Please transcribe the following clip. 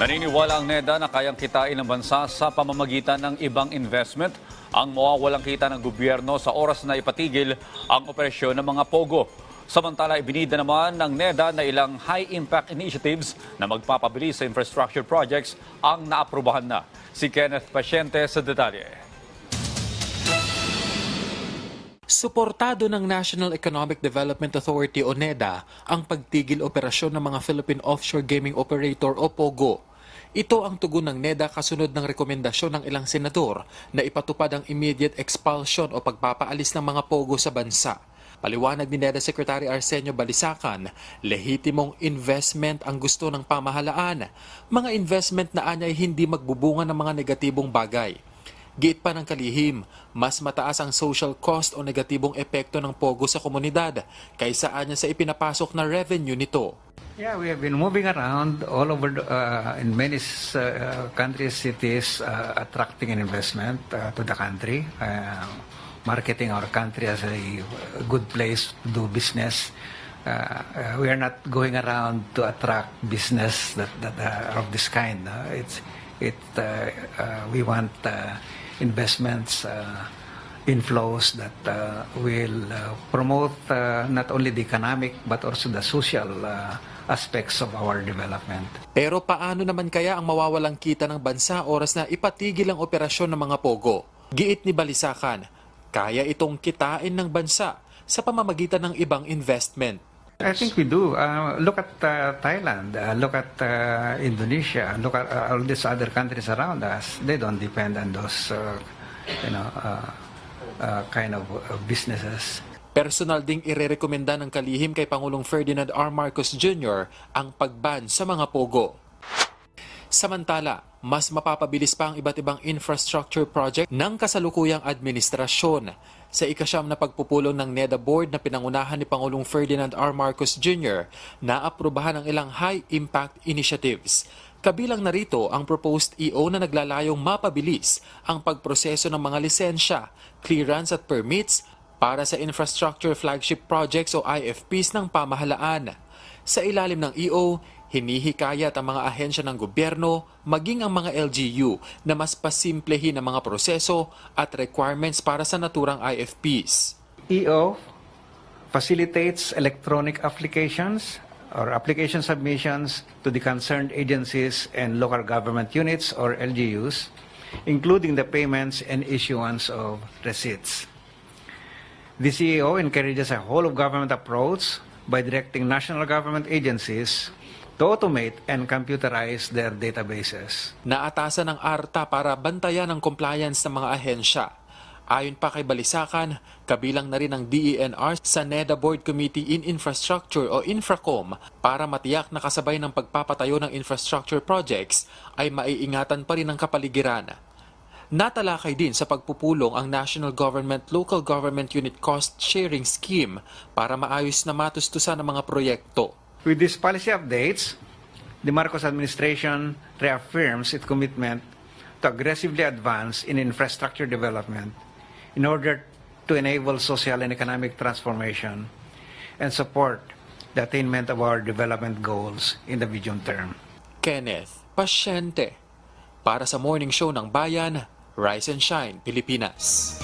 Naniniwala ang NEDA na kayang kitain ng bansa sa pamamagitan ng ibang investment ang mawawalang kita ng gobyerno sa oras na ipatigil ang operasyon ng mga POGO. Samantala, ibinida naman ng NEDA na ilang high-impact initiatives na magpapabilis sa infrastructure projects ang naaprubahan na. Si Kenneth Pasyente sa detalye. Suportado ng National Economic Development Authority o NEDA ang pagtigil operasyon ng mga Philippine Offshore Gaming Operator o POGO. Ito ang tugon ng NEDA kasunod ng rekomendasyon ng ilang senador na ipatupad ang immediate expulsion o pagpapaalis ng mga POGO sa bansa. Paliwanag ni NEDA Secretary Arsenio Balisacan, lehitimong investment ang gusto ng pamahalaan. Mga investment na anyay hindi magbubunga ng mga negatibong bagay. Giit pa ng kalihim, mas mataas ang social cost o negatibong epekto ng pogo sa komunidad kaysa anya sa ipinapasok na revenue nito. Yeah, we have been moving around all over the, uh, in many uh, countries, cities, uh, attracting an investment uh, to the country, uh, marketing our country as a good place to do business. Uh, uh, we are not going around to attract business that, that uh, of this kind. Uh, it's it uh, uh, we want uh, investments. Uh, inflows that uh, will uh, promote uh, not only the economic but also the social uh, aspects of our development. Pero paano naman kaya ang mawawalang kita ng bansa oras na ipatigil ang operasyon ng mga pogo? Giit ni Balisakan, kaya itong kitain ng bansa sa pamamagitan ng ibang investment. I think we do. Uh, look at uh, Thailand, uh, look at uh, Indonesia, look at uh, all these other countries around us. They don't depend on those, uh, you know, uh, uh, kind of uh, businesses. Personal ding irerekomenda ng kalihim kay Pangulong Ferdinand R. Marcos Jr. ang pagban sa mga pogo. Samantala, mas mapapabilis pa ang iba't ibang infrastructure project ng kasalukuyang administrasyon. Sa ikasyam na pagpupulong ng NEDA Board na pinangunahan ni Pangulong Ferdinand R. Marcos Jr., naaprubahan ang ilang high-impact initiatives. Kabilang narito ang proposed EO na naglalayong mapabilis ang pagproseso ng mga lisensya, clearance at permits para sa Infrastructure Flagship Projects o IFPs ng pamahalaan. Sa ilalim ng EO, hinihikayat ang mga ahensya ng gobyerno maging ang mga LGU na mas pasimplehin ang mga proseso at requirements para sa naturang IFPs. EO facilitates electronic applications or application submissions to the concerned agencies and local government units or LGUs, including the payments and issuance of receipts. The CEO encourages a whole of government approach by directing national government agencies to automate and computerize their databases. Naatasan ng ARTA para bantayan ang compliance ng mga ahensya. Ayon pa kay Balisakan, kabilang na rin ang DENR sa NEDA Board Committee in Infrastructure o Infracom para matiyak na kasabay ng pagpapatayo ng infrastructure projects ay maiingatan pa rin ang kapaligiran. Natalakay din sa pagpupulong ang National Government Local Government Unit Cost Sharing Scheme para maayos na matustusan ang mga proyekto. With these policy updates, the Marcos administration reaffirms its commitment to aggressively advance in infrastructure development in order to enable social and economic transformation and support the attainment of our development goals in the medium term. Kenneth Pasyente para sa Morning Show ng Bayan, Rise and Shine, Pilipinas.